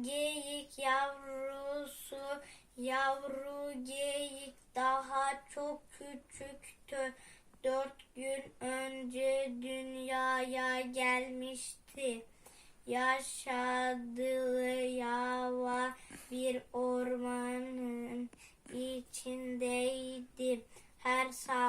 geyik yavrusu yavru geyik daha çok küçüktü. Dört gün önce dünyaya gelmişti. Yaşadığı yava bir ormanın içindeydi. Her sabah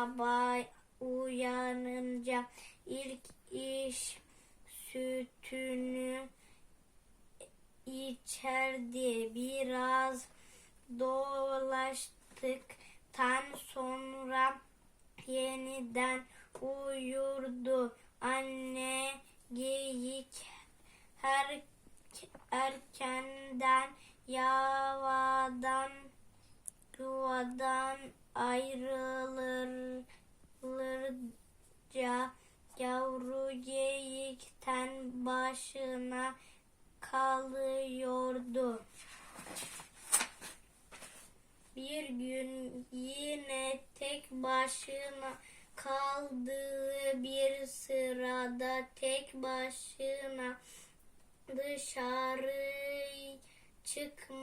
yeniden uyurdu. Anne geyik her erkenden yavadan yuvadan ayrılırca yavru geyikten başına kalıyordu. Bir gün yine tek başına kaldığı bir sırada tek başına dışarı çıkmaya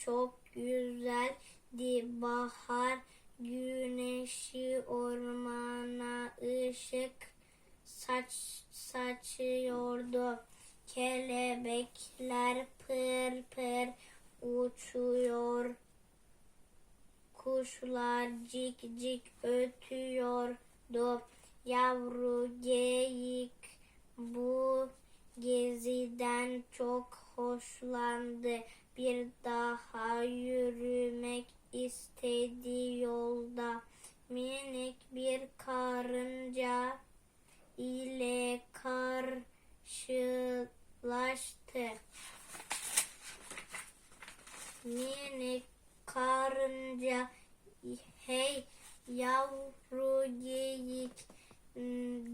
çok güzeldi. Bahar güneşi ormana ışık saç saçıyordu. Kelebekler pır pır uçuyor. Kuşlar cik cik ötüyordu. Yavru geyik bu geziden çok hoşlandı. Bir daha yürümek istedi yolda. Minik bir karınca ile karşılaştı. Minik karınca hey yavru geyik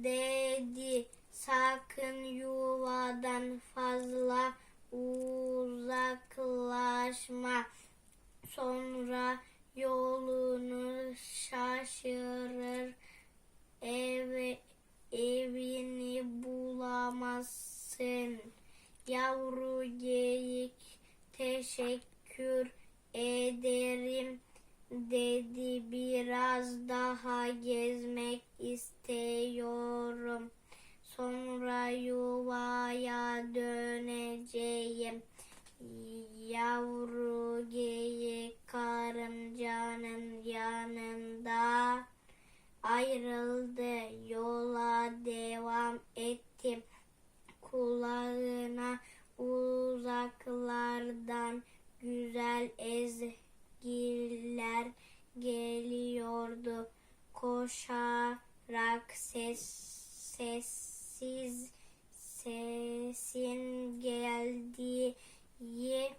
dedi. Sakın yuvadan fazla uzaklaşma. Sonra yolunu şaşırır eve evini bulamazsın. Yavru geyik teşekkür ederim dedi. Biraz daha gezmek istiyorum. Sonra yuvaya döneceğim. Yavru geyik karıncanın yanında ayrıldı yola devam etti kulağına uzaklardan güzel ezgiler geliyordu. Koşarak ses sessiz sesin geldiği yere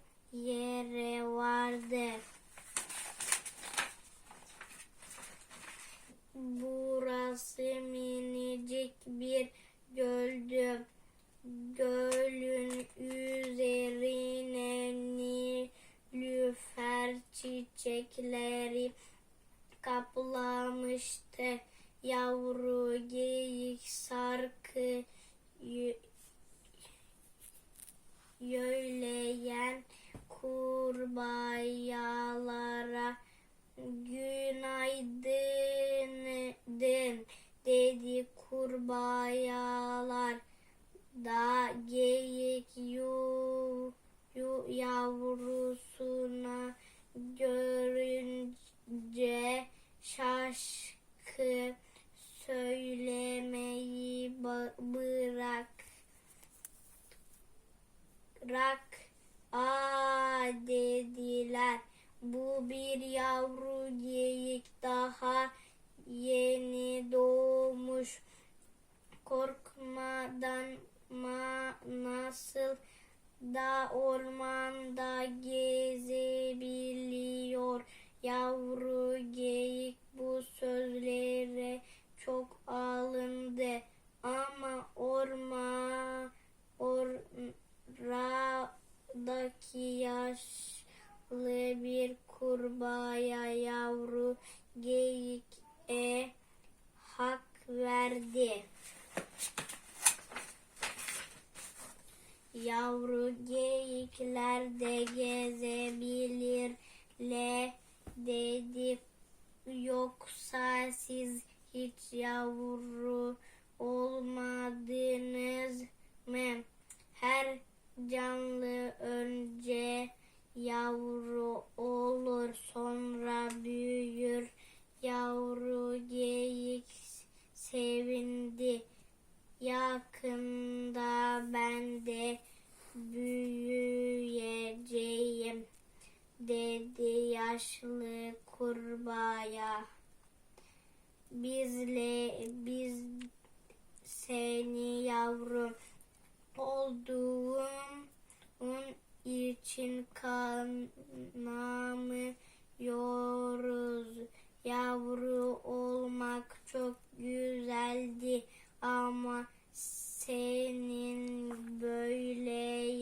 kaplamıştı. Yavru geyik sarkı yöyleyen kurbağalara günaydın dedi kurbağalar da geyik yu, yu yavrusuna görünce şaşkı söylemeyi bırak rak aa dediler bu bir yavru geyik daha yeni doğmuş korkmadan ma nasıl da ormanda gezebiliyor. Yavru geyik bu sözlere çok alındı ama orma oradaki yaşlı bir kurbağaya yavru geyik e hak verdi. Yavru geyikler de gezebilirler dedi. Yoksa siz hiç yavru olmadınız mı? Her canlı önce yavru olur sonra büyür. Yavru geyik sevindi. Yakında ben de büyüyeceğim dedi yaşlı kurbağa. Bizle biz seni yavrum olduğun için kanamıyoruz. Yavru olmak çok güzeldi ama senin böyle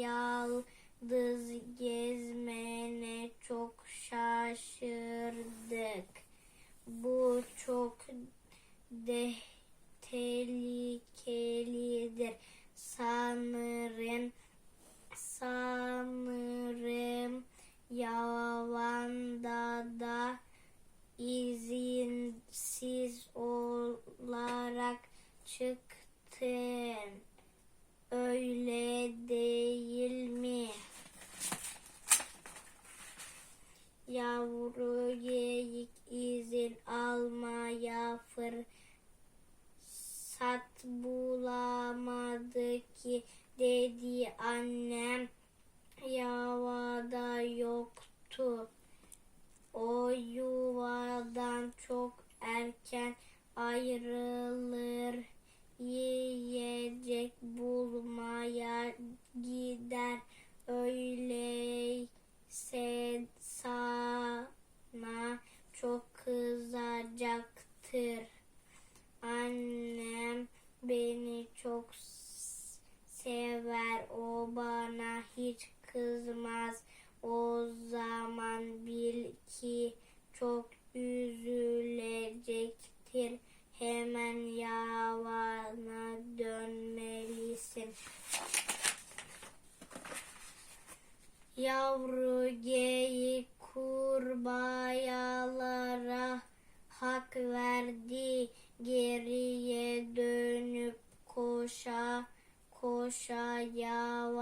yalnız gezmene çok şaşırdık. Bu çok de tehlikelidir. Sanırım sanırım yavanda da izinsiz olarak çıktın. Yoktu. O yuvadan çok erken ayrılır. Yiyecek bulmaya gider. Öyleyse sana çok kızacaktır. Annem beni çok sever. O bana hiç kızmaz. O zaman bil ki çok üzülecektir. Hemen yavana dönmelisin. Yavru geyik kurbağalara hak verdi. Geriye dönüp koşa koşa yavasına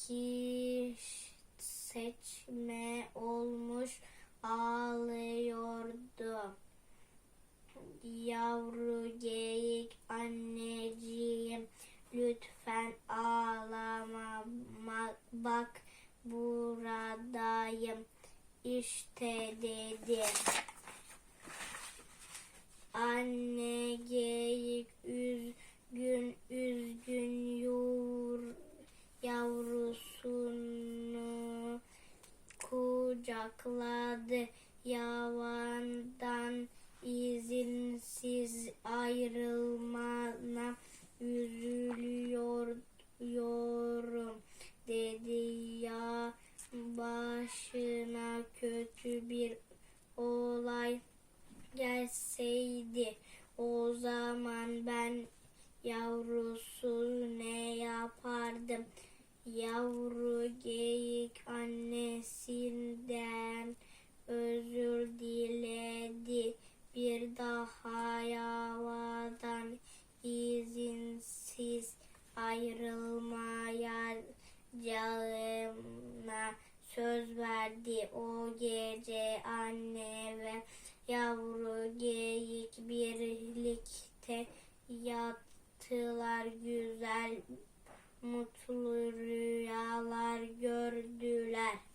iki seçme olmuş ağlıyordu. Yavru geyik anneciğim lütfen ağlama Ma- bak buradayım işte dedi. Anne geyik üzgün üzgün yur, yavrusunu kucakladı. Yavandan izinsiz ayrılmana üzülüyorum dedi ya başına kötü bir olay gelseydi o zaman ben yavrusu ne yapardım yavru geyik annesinden özür diledi bir daha yavadan izinsiz ayrılmayacağına söz verdi. O gece anne ve yavru geyik birlikte Yaptılar güzel mutlu rüyalar gördüler.